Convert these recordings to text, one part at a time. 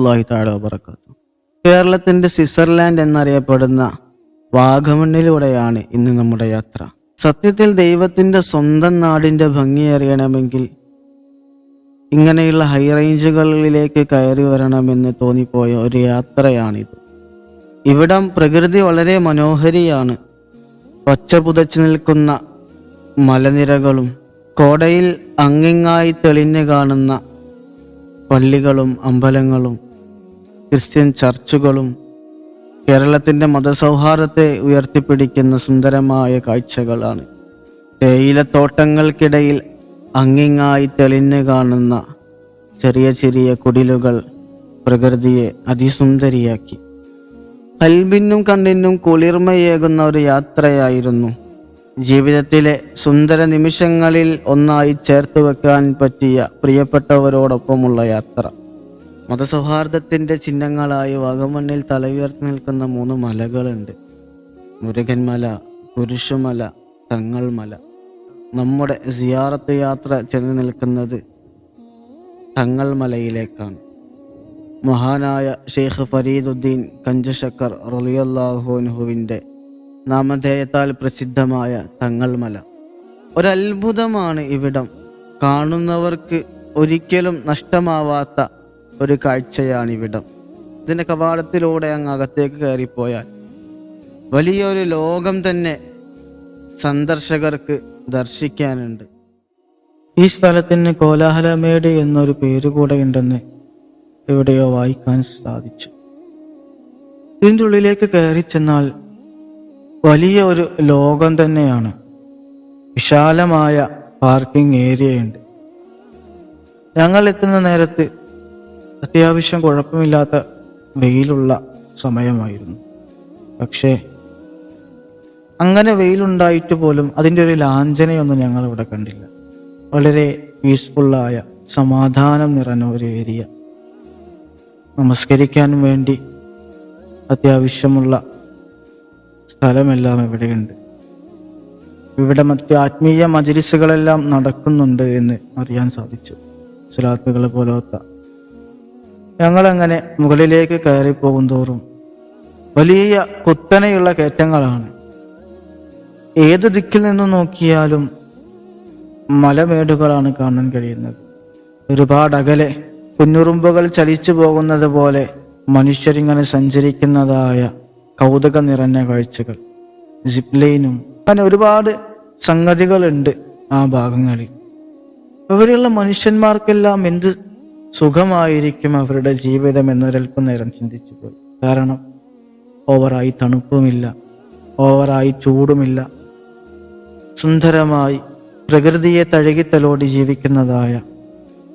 വറഹമത്തല്ലാഹി താഴെ വബർക്കാത്തു കേരളത്തിന്റെ സ്വിറ്റ്സർലാൻഡ് എന്നറിയപ്പെടുന്ന വാഗമണ്ണിലൂടെയാണ് ഇന്ന് നമ്മുടെ യാത്ര. സത്യത്തിൽ ദൈവത്തിന്റെ സ്വന്തം നാടിന്റെ ഭംഗി അറിയണമെങ്കിൽ ഇങ്ങനെയുള്ള ഹൈ റേഞ്ചുകളിലേക്ക് കയറി വരണമെന്ന് തോന്നിപ്പോയ ഒരു യാത്രയാണിത്. ഇവിടം പ്രകൃതി വളരെ മനോഹരിയാണ്. പച്ച പുതച്ചു നിൽക്കുന്ന മലനിരകളും കോടയിൽ അങ്ങിങ്ങായി തെളിഞ്ഞു കാണുന്ന പള്ളികളും അമ്പലങ്ങളും ക്രിസ്ത്യൻ ചർച്ചുകളും കേരളത്തിന്റെ മതസൗഹാർദ്ദത്തെ ഉയർത്തിപ്പിടിക്കുന്ന സുന്ദരമായ കാഴ്ചകളാണ്. തേയിലത്തോട്ടങ്ങൾക്കിടയിൽ അങ്ങിങ്ങായി തെളിഞ്ഞു കാണുന്ന ചെറിയ ചെറിയ കുടിലുകൾ പ്രകൃതിയെ അതിസുന്ദരിയാക്കി. കൽബിനും കണ്ണിനും കുളിർമയേകുന്ന ഒരു യാത്രയായിരുന്നു. ജീവിതത്തിലെ സുന്ദര നിമിഷങ്ങളിൽ ഒന്നായി ചേർത്ത് വെക്കാൻ പറ്റിയ പ്രിയപ്പെട്ടവരോടൊപ്പമുള്ള യാത്ര. മതസൗഹാർദ്ദത്തിന്റെ ചിഹ്നങ്ങളായി വാഗമണ്ണിൽ തലയുയർത്തി നിൽക്കുന്ന മൂന്ന് മലകളുണ്ട്. മുരുകൻമല കുരിശുമല തങ്ങൾമല. നമ്മുടെ സിയാറത്ത് യാത്ര ചെന്ന് നിൽക്കുന്നത് തങ്ങൾമലയിലേക്കാണ്. മഹാനായ ഷെയ്ഖ് ഫരീദുദ്ദീൻ കഞ്ചശക്കർ റളിയല്ലാഹുവിന്റെ നാമധേയത്താൽ പ്രസിദ്ധമായ തങ്ങൾമല. ഒരത്ഭുതമാണ് ഇവിടം. കാണുന്നവർക്ക് ഒരിക്കലും നഷ്ടമാവാത്ത ഒരു കാഴ്ചയാണ് ഇവിടം ഇതിന്റെ കവാടത്തിലൂടെ അങ്ങ് അകത്തേക്ക് കയറിപ്പോയാൽ വലിയൊരു ലോകം തന്നെ സന്ദർശകർക്ക് ദർശിക്കാനുണ്ട്. ഈ സ്ഥലത്തിന് കോലാഹലമേട് എന്നൊരു പേര് കൂടെ ഉണ്ടെന്ന് എവിടെയോ വായിക്കാൻ സാധിച്ചു. ഇതിന്റെ ഉള്ളിലേക്ക് കയറി ചെന്നാൽ വലിയ ഒരു ലോകം തന്നെയാണ്. വിശാലമായ പാർക്കിംഗ് ഏരിയയുണ്ട്. ഞങ്ങൾ എത്തുന്ന നേരത്ത് അത്യാവശ്യം കുഴപ്പമില്ലാത്ത വെയിലുള്ള സമയമായിരുന്നു. പക്ഷേ അങ്ങനെ വെയിലുണ്ടായിട്ട് പോലും അതിന്റെ ഒരു ലാഞ്ചനയൊന്നും ഞങ്ങൾ ഇവിടെ കണ്ടില്ല. വളരെ പീസ്ഫുള്ളായ സമാധാനം നിറഞ്ഞ ഒരു ഏരിയ. നമസ്കരിക്കാൻ വേണ്ടി അത്യാവശ്യമുള്ള സ്ഥലമെല്ലാം ഇവിടെയുണ്ട്. ഇവിടെ മറ്റ് ആത്മീയ മജലിസുകളെല്ലാം നടക്കുന്നുണ്ട് എന്ന് അറിയാൻ സാധിച്ചു. സ്ലാത്തുകൾ പോലത്തെ ഞങ്ങളങ്ങനെ മുകളിലേക്ക് കയറിപ്പോകും പോകും തോറും വലിയ കുത്തനെയുള്ള കയറ്റങ്ങളാണ്. ഏത് ദിക്കിൽ നിന്നും നോക്കിയാലും മലമേടുകളാണ് കാണാൻ കഴിയുന്നത്. ഒരുപാട് അകലെ കുഞ്ഞുറുമ്പുകൾ ചലിച്ചു പോകുന്നത് പോലെ മനുഷ്യരിങ്ങനെ സഞ്ചരിക്കുന്നതായ കൗതുക നിറഞ്ഞ കാഴ്ചകൾ. ജിപ്ലൈനും അങ്ങനെ ഒരുപാട് സംഗതികളുണ്ട് ആ ഭാഗങ്ങളിൽ. ഇവിടെയുള്ള മനുഷ്യന്മാർക്കെല്ലാം എന്ത് സുഖമായിരിക്കും അവരുടെ ജീവിതം എന്നൊരൽപ്പം നേരം ചിന്തിച്ചു പോയി കാരണം ഓവറായി തണുപ്പുമില്ല ഓവറായി ചൂടുമില്ല. സുന്ദരമായി പ്രകൃതിയെ തഴുകിത്തലോടി ജീവിക്കുന്നതായ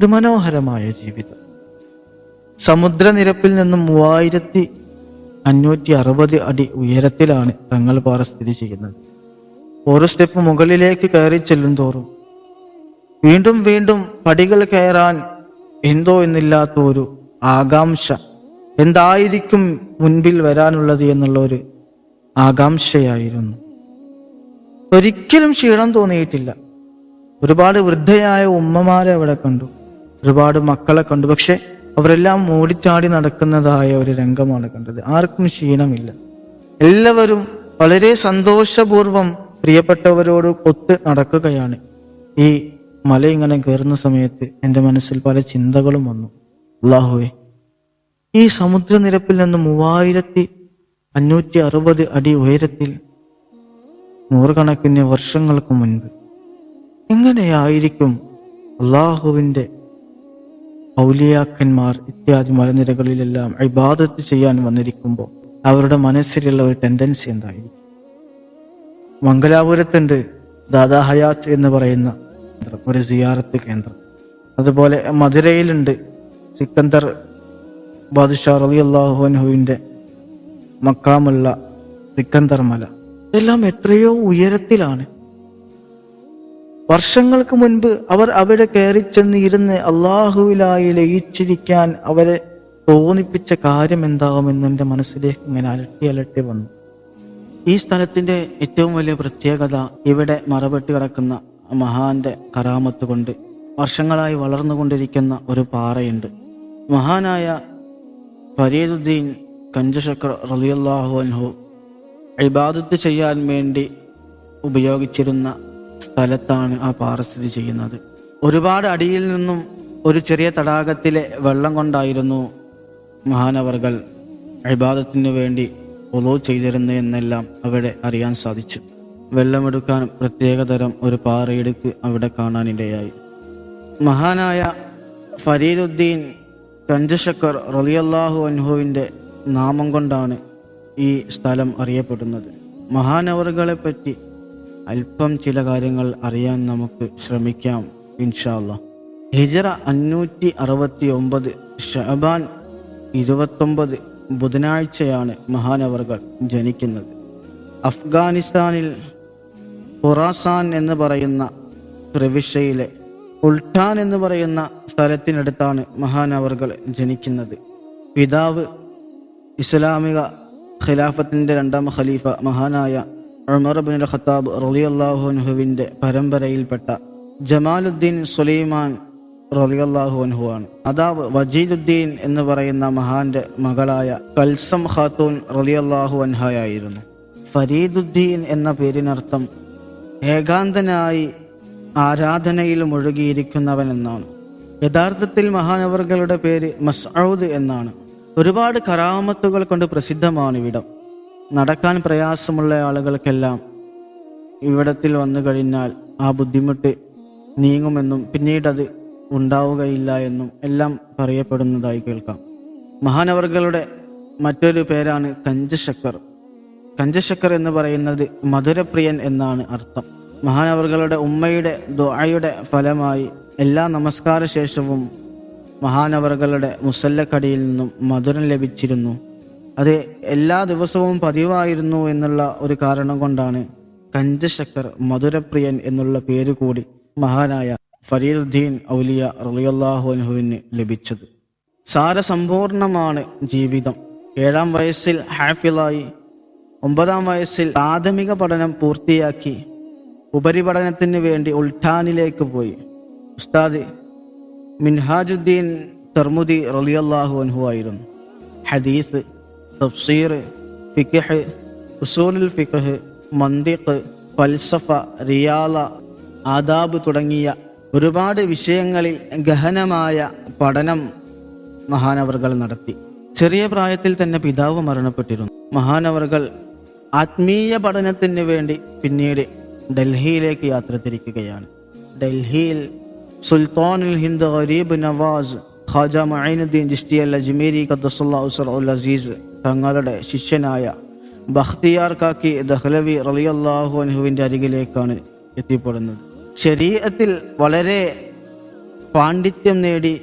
ഒരു മനോഹരമായ ജീവിതം. സമുദ്രനിരപ്പിൽ നിന്നും മൂവായിരത്തി അഞ്ഞൂറ്റി അറുപത് അടി ഉയരത്തിലാണ് തങ്ങൾ തങ്ങൾപാറ സ്ഥിതി ചെയ്യുന്നത്. ഓരോ സ്റ്റെപ്പ് മുകളിലേക്ക് കയറി ചെല്ലും തോറും വീണ്ടും വീണ്ടും പടികൾ കയറാൻ എന്തോ എന്നില്ലാത്ത ഒരു ആകാംക്ഷ. എന്തായിരിക്കും മുൻപിൽ വരാനുള്ളത് എന്നുള്ള ഒരു ആകാംക്ഷയായിരുന്നു. ഒരിക്കലും ക്ഷീണം തോന്നിയിട്ടില്ല. ഒരുപാട് വൃദ്ധയായ ഉമ്മമാരെ അവിടെ കണ്ടു. ഒരുപാട് മക്കളെ കണ്ടു. പക്ഷെ അവരെല്ലാം ഓടിച്ചാടി നടക്കുന്നതായ ഒരു രംഗമാണ് കണ്ടത്. ആർക്കും ക്ഷീണമില്ല. എല്ലാവരും വളരെ സന്തോഷപൂർവം പ്രിയപ്പെട്ടവരോട് ഒത്ത് നടക്കുകയാണ് ഈ മല ഇങ്ങനെ കയറുന്ന സമയത്ത് എന്റെ മനസ്സിൽ പല ചിന്തകളും വന്നു. അള്ളാഹുവേ ഈ സമുദ്രനിരപ്പിൽ നിന്ന് മൂവായിരത്തി അഞ്ഞൂറ്റി അറുപത് അടി ഉയരത്തിൽ നൂറുകണക്കിന് വർഷങ്ങൾക്ക് മുൻപ് എങ്ങനെയായിരിക്കും അള്ളാഹുവിന്റെ ഔലിയാക്കന്മാർ ഇത്യാദി മലനിരകളിലെല്ലാം ഇബാദത്ത് ചെയ്യാൻ വന്നിരിക്കുമ്പോൾ അവരുടെ മനസ്സിലുള്ള ഒരു ടെൻഡൻസി എന്തായിരിക്കും? മംഗലാപുരത്തുണ്ട് ദാദാ ഹയാത്ത് എന്ന് പറയുന്ന കേന്ദ്രം, ഒരു സിയാറത്ത് കേന്ദ്രം. അതുപോലെ മധുരയിലുണ്ട് സിക്കന്ദർ ബാദുഷാ റലി അള്ളാഹുവിന്റെ മക്കാമുള്ള സിക്കന്ദർ മല. ഇതെല്ലാം എത്രയോ ഉയരത്തിലാണ്. വർഷങ്ങൾക്ക് മുൻപ് അവർ അവിടെ കയറി ചെന്ന് ഇരുന്ന് അള്ളാഹുവിലായി ലയിച്ചിരിക്കാൻ അവരെ തോന്നിപ്പിച്ച കാര്യം എന്താകുമെന്ന് എന്റെ മനസ്സിലേക്ക് ഇങ്ങനെ അലട്ടി അലട്ടി വന്നു. ഈ സ്ഥലത്തിന്റെ ഏറ്റവും വലിയ പ്രത്യേകത ഇവിടെ മറപെട്ട് കിടക്കുന്ന മഹാന്റെ കരാമത്ത് കൊണ്ട് വർഷങ്ങളായി വളർന്നുകൊണ്ടിരിക്കുന്ന ഒരു പാറയുണ്ട്. മഹാനായ ഫരീദുദ്ദീൻ കഞ്ചശക്കർ റലിയല്ലാഹു അൻഹു ഇബാദത്ത് ചെയ്യാൻ വേണ്ടി ഉപയോഗിച്ചിരുന്ന സ്ഥലത്താണ് ആ പാറ സ്ഥിതി ചെയ്യുന്നത്. ഒരുപാട് അടിയിൽ നിന്നും ഒരു ചെറിയ തടാകത്തിലെ വെള്ളം കൊണ്ടായിരുന്നു മഹാനവർകൾ ഇബാദത്തിന് വേണ്ടി ഒലോ ചെയ്തിരുന്നു എന്നെല്ലാം അവിടെ അറിയാൻ സാധിച്ചു. വെള്ളമെടുക്കാൻ പ്രത്യേകതരം ഒരു പാറയിടുക്ക് അവിടെ കാണാനിടയായി. മഹാനായ ഫരീദുദ്ദീൻ കഞ്ചശക്കർ റളിയല്ലാഹു അൻഹുവിന്റെ നാമം കൊണ്ടാണ് ഈ സ്ഥലം അറിയപ്പെടുന്നത്. മഹാനവറുകളെ പറ്റി അല്പം ചില കാര്യങ്ങൾ അറിയാൻ നമുക്ക് ശ്രമിക്കാം ഇൻഷാല്ല ഹിജറ അഞ്ഞൂറ്റി അറുപത്തി ഒമ്പത് ഷഹബാൻ ഇരുപത്തൊമ്പത് ബുധനാഴ്ചയാണ് മഹാനവറുകൾ ജനിക്കുന്നത്. അഫ്ഗാനിസ്ഥാനിൽ ഖുറാസാൻ എന്ന് പറയുന്ന പ്രവിശ്യയിലെ ഉൾട്ടാൻ എന്ന് പറയുന്ന സ്ഥലത്തിനടുത്താണ് മഹാനവറുകൾ ജനിക്കുന്നത്. പിതാവ് ഇസ്ലാമിക ഖിലാഫത്തിന്റെ രണ്ടാം ഖലീഫ മഹാനായ ഉമർ ബിൻ ഖത്താബ് റളിയല്ലാഹുൻഹുവിന്റെ പരമ്പരയിൽപ്പെട്ട ജമാലുദ്ദീൻ സുലൈമാൻ റളിയല്ലാഹു ആണ് അതാവ് വജീദുദ്ദീൻ എന്ന് പറയുന്ന മഹാന്റെ മകളായ കൽസം ഖാത്തൂൻ റളിയല്ലാഹു അൻഹയായിരുന്നു. ഫരീദുദ്ദീൻ എന്ന പേരിനർത്ഥം ഏകാന്തനായി ആരാധനയിൽ മുഴുകിയിരിക്കുന്നവൻ എന്നാണ്. യഥാർത്ഥത്തിൽ മഹാനവറുകളുടെ പേര് മസ്ഊദ് എന്നാണ്. ഒരുപാട് കറാമത്തുകൾ കൊണ്ട് പ്രസിദ്ധമാണ് ഇവിടം നടക്കാൻ പ്രയാസമുള്ള ആളുകൾക്കെല്ലാം ഇവിടത്തിൽ വന്നു കഴിഞ്ഞാൽ ആ ബുദ്ധിമുട്ട് നീങ്ങുമെന്നും പിന്നീടത് ഉണ്ടാവുകയില്ല എന്നും എല്ലാം പറയപ്പെടുന്നതായി കേൾക്കാം. മഹാനവറുകളുടെ മറ്റൊരു പേരാണ് കഞ്ചശക്കർ. കഞ്ചശക്കർ എന്ന് പറയുന്നത് മധുരപ്രിയൻ എന്നാണ് അർത്ഥം. മഹാനവറുകളുടെ ഉമ്മയുടെ ദുആയുടെ ഫലമായി എല്ലാ നമസ്കാര ശേഷവും മഹാനവറുകളുടെ മുസല്ലക്കടിയിൽ നിന്നും മധുരം ലഭിച്ചിരുന്നു. അത് എല്ലാ ദിവസവും പതിവായിരുന്നു എന്നുള്ള ഒരു കാരണം കൊണ്ടാണ് കഞ്ചശക്കർ മധുരപ്രിയൻ എന്നുള്ള പേര് കൂടി മഹാനായ ഫരീദുദ്ദീൻ ഔലിയ അൻഹുവിന് ലഭിച്ചത്. സാരസമ്പൂർണമാണ് ജീവിതം. ഏഴാം വയസ്സിൽ ഹാഫിളായി ഒമ്പതാം വയസ്സിൽ പ്രാഥമിക പഠനം പൂർത്തിയാക്കി ഉപരിപഠനത്തിന് വേണ്ടി ഉൾട്ടാനിലേക്ക് പോയി. ഉസ്താദ് മിൻഹാജുദ്ദീൻ തർമുദി റലിയല്ലാഹു അൻഹു ആയിരുന്നു. ഹദീസ് തഫ്സീർ ഫിഖ് ഉസൂലുൽ ഫിഖ് മന്തിഖ് ഫൽസഫ റിയാല ആദാബ് തുടങ്ങിയ ഒരുപാട് വിഷയങ്ങളിൽ ഗഹനമായ പഠനം മഹാനവറുകൾ നടത്തി. ചെറിയ പ്രായത്തിൽ തന്നെ പിതാവ് മരണപ്പെട്ടിരുന്നു. മഹാനവറുകൾ ആത്മീയ പഠനത്തിന് വേണ്ടി പിന്നീട് ഡൽഹിയിലേക്ക് യാത്ര തിരിക്കുകയാണ്. ഡൽഹിയിൽ സുൽത്താനുൽ ഹിന്ദ് ഗരീബ് നവാസ് ഖാജ മൈനുദ്ദീൻ ജിഷ്ടി അൽ അജ്മീരി ഖദ്ദസുൽ അസീസ് തങ്ങളുടെ ശിഷ്യനായ ബഖ്തിയാർ കാക്കി ദഹ്ലവി റളിയല്ലാഹു അനുഹുവിന്റെ അരികിലേക്കാണ് എത്തിപ്പെടുന്നത്. ശരീരത്തിൽ വളരെ പാണ്ഡിത്യം നേടി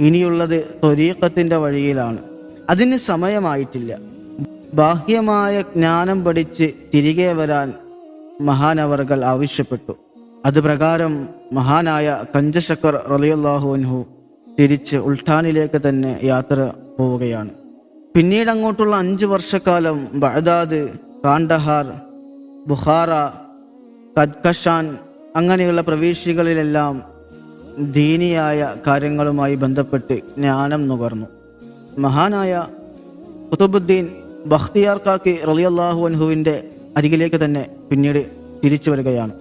ഇനിയുള്ളത് ത്വരീക്കത്തിന്റെ വഴിയിലാണ്. അതിന് സമയമായിട്ടില്ല. ബാഹ്യമായ ജ്ഞാനം പഠിച്ച് തിരികെ വരാൻ മഹാനവറുകൾ ആവശ്യപ്പെട്ടു. അതുപ്രകാരം മഹാനായ കഞ്ചശക്കർ റളിയല്ലാഹു അൻഹു തിരിച്ച് ഉൾട്ടാനിലേക്ക് തന്നെ യാത്ര പോവുകയാണ്. പിന്നീട് അങ്ങോട്ടുള്ള അഞ്ച് വർഷക്കാലം ബഗ്ദാദ് കാണ്ടഹാർ ബുഖാറ കദ്കഷാൻ അങ്ങനെയുള്ള പ്രവേശികളിലെല്ലാം ദീനിയായ കാര്യങ്ങളുമായി ബന്ധപ്പെട്ട് ജ്ഞാനം നുകർന്നു. മഹാനായ കുത്തുബുദ്ദീൻ ബഖ്തിയാർ കാക്കി റളിയല്ലാഹു അൻഹുവിന്റെ അരികിലേക്ക് തന്നെ പിന്നീട് തിരിച്ചു വരികയാണ്.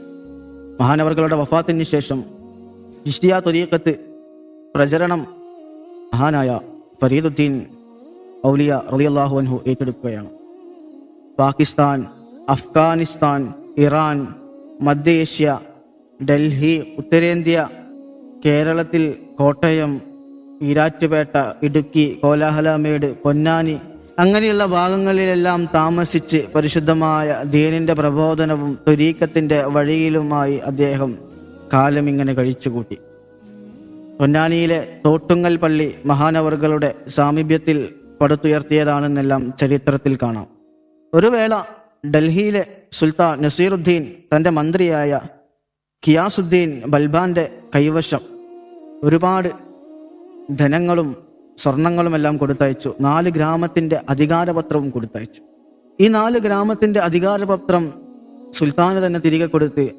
മഹാനവർകളുടെ വഫാത്തിന് ശേഷം ഇഷ്തിയ തൊരീക്കത്ത് പ്രചരണം മഹാനായ ഫരീദുദ്ദീൻ ഔലിയ റളിയല്ലാഹു അൻഹു ഏറ്റെടുക്കുകയാണ്. പാകിസ്ഥാൻ അഫ്ഗാനിസ്ഥാൻ ഇറാൻ മധ്യേഷ്യ ഡൽഹി ഉത്തരേന്ത്യ കേരളത്തിൽ കോട്ടയം ഈരാറ്റുപേട്ട ഇടുക്കി കോലാഹലമേട് പൊന്നാനി അങ്ങനെയുള്ള ഭാഗങ്ങളിലെല്ലാം താമസിച്ച് പരിശുദ്ധമായ ധീനിന്റെ പ്രബോധനവും തുരീക്കത്തിന്റെ വഴിയിലുമായി അദ്ദേഹം കാലം ഇങ്ങനെ കഴിച്ചുകൂട്ടി. പൊന്നാനിയിലെ തോട്ടുങ്ങൽ പള്ളി മഹാനവറുകളുടെ സാമീപ്യത്തിൽ പടുത്തുയർത്തിയതാണെന്നെല്ലാം ചരിത്രത്തിൽ കാണാം. ഒരു വേള ഡൽഹിയിലെ സുൽത്താൻ നസീറുദ്ദീൻ തന്റെ മന്ത്രിയായ കിയാസുദ്ദീൻ ബൽബാന്റെ കൈവശം ഒരുപാട് ധനങ്ങളും സ്വർണങ്ങളുമെല്ലാം കൊടുത്തയച്ചു. നാല് ഗ്രാമത്തിന്റെ അധികാരപത്രവും കൊടുത്തയച്ചു. ഈ നാല് ഗ്രാമത്തിന്റെ അധികാരപത്രം സുൽത്താന് തന്നെ തിരികെ കൊടുത്ത്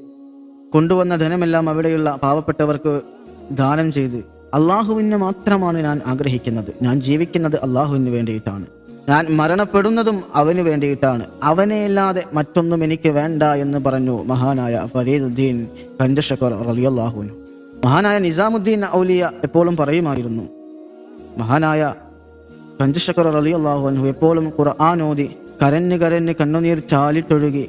കൊണ്ടുവന്ന ധനമെല്ലാം അവിടെയുള്ള പാവപ്പെട്ടവർക്ക് ദാനം ചെയ്ത് അള്ളാഹുവിനെ മാത്രമാണ് ഞാൻ ആഗ്രഹിക്കുന്നത്. ഞാൻ ജീവിക്കുന്നത് അള്ളാഹുവിന് വേണ്ടിയിട്ടാണ്. ഞാൻ മരണപ്പെടുന്നതും അവന് വേണ്ടിയിട്ടാണ്. അവനെയല്ലാതെ മറ്റൊന്നും എനിക്ക് വേണ്ട എന്ന് പറഞ്ഞു മഹാനായ ഫരീദുദ്ദീൻ കഞ്ചഷക്കർ റലിയല്ലാഹുവിനു മഹാനായ നിസാമുദ്ദീൻ ഔലിയ എപ്പോഴും പറയുമായിരുന്നു മഹാനായ പഞ്ചശക്കർ അലി അള്ളാഹു അൻഹു എപ്പോഴും ഖുർആൻ ഓതി കരഞ്ഞ് കരഞ്ഞ് കണ്ണുനീർ ചാലിട്ടൊഴുകി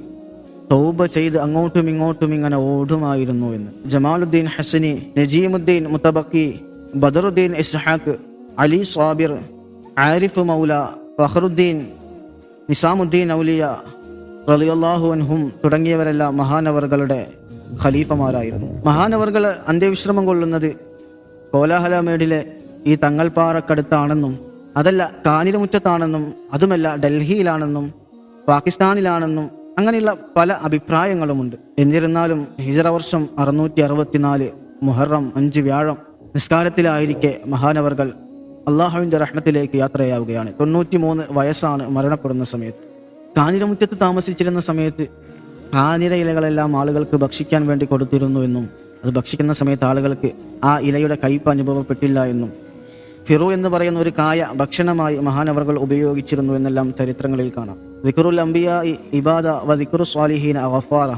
തൗബ ചെയ്ത് അങ്ങോട്ടും ഇങ്ങോട്ടും ഇങ്ങനെ ഓടുമായിരുന്നു എന്ന്. ജമാലുദ്ദീൻ ഹസനി നജീമുദ്ദീൻ മുത്തബക്കി ബദറുദ്ദീൻ ഇസ്ഹാഖ് അലി സ്വാബിർ ആരിഫ് മൗല ഫഹറുദ്ദീൻ നിസാമുദ്ദീൻ ഔലിയ റളിയല്ലാഹു അൻഹും തുടങ്ങിയവരെല്ലാം മഹാനവറുകളുടെ ഖലീഫമാരായിരുന്നു. മഹാനവറുകൾ അന്ത്യവിശ്രമം കൊള്ളുന്നത് കോലാഹലമേടിലെ ഈ തങ്ങൾപ്പാറക്കടുത്താണെന്നും അതല്ല കാനിലുമുറ്റത്താണെന്നും അതുമല്ല ഡൽഹിയിലാണെന്നും പാകിസ്ഥാനിലാണെന്നും അങ്ങനെയുള്ള പല അഭിപ്രായങ്ങളുമുണ്ട്. എന്നിരുന്നാലും ഹിജറ വർഷം അറുന്നൂറ്റി അറുപത്തിനാല് മുഹറം അഞ്ച് വ്യാഴം നിസ്കാരത്തിലായിരിക്കെ മഹാനവർകൾ അള്ളാഹുവിന്റെ റഹ്മത്തിലേക്ക് യാത്രയാവുകയാണ്. തൊണ്ണൂറ്റി മൂന്ന് വയസ്സാണ് മരണപ്പെടുന്ന സമയത്ത്. കാനിരമുറ്റത്ത് താമസിച്ചിരുന്ന സമയത്ത് കാനിര ഇലകളെല്ലാം ആളുകൾക്ക് ഭക്ഷിക്കാൻ വേണ്ടി കൊടുത്തിരുന്നു എന്നും അത് ഭക്ഷിക്കുന്ന സമയത്ത് ആളുകൾക്ക് ആ ഇലയുടെ കയ്പ് അനുഭവപ്പെട്ടില്ല എന്നും ഫിറു എന്ന് പറയുന്ന ഒരു കായ ഭക്ഷണമായി മഹാനവറുകൾ ഉപയോഗിച്ചിരുന്നു എന്നെല്ലാം ചരിത്രങ്ങളിൽ കാണാം. ദിക്റുൽ അംബിയ ഇബാദ വ ദിക്റു സ്വാലിഹീൻ വഫാറ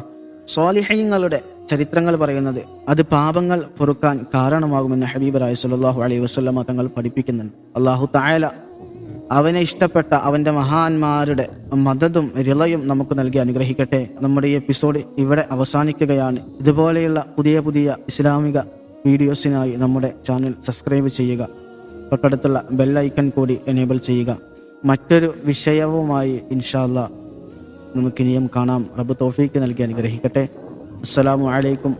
സ്വാലിഹീങ്ങളുടെ ചരിത്രങ്ങൾ പറയുന്നത് അത് പാപങ്ങൾ പൊറുക്കാൻ കാരണമാകുമെന്ന് ഹബീബ് റായ് സുല്ലാഹു അലൈഹി വസ്ലമ തങ്ങൾ പഠിപ്പിക്കുന്നുണ്ട്. അള്ളാഹു തായാല അവനെ ഇഷ്ടപ്പെട്ട അവന്റെ മഹാന്മാരുടെ മതതും റിളയും നമുക്ക് നൽകി അനുഗ്രഹിക്കട്ടെ. നമ്മുടെ ഈ എപ്പിസോഡ് ഇവിടെ അവസാനിക്കുകയാണ്. ഇതുപോലെയുള്ള പുതിയ പുതിയ ഇസ്ലാമിക വീഡിയോസിനായി നമ്മുടെ ചാനൽ സബ്സ്ക്രൈബ് ചെയ്യുക. തൊട്ടടുത്തുള്ള ബെൽ ഐക്കൺ കൂടി എനേബിൾ ചെയ്യുക. മറ്റൊരു വിഷയവുമായി ഇൻഷാല്ല നമുക്കിനിയും കാണാം. റബ്ബ് തോഫീക്ക് നൽകി അനുഗ്രഹിക്കട്ടെ. അസ്സലാമു അലൈക്കും.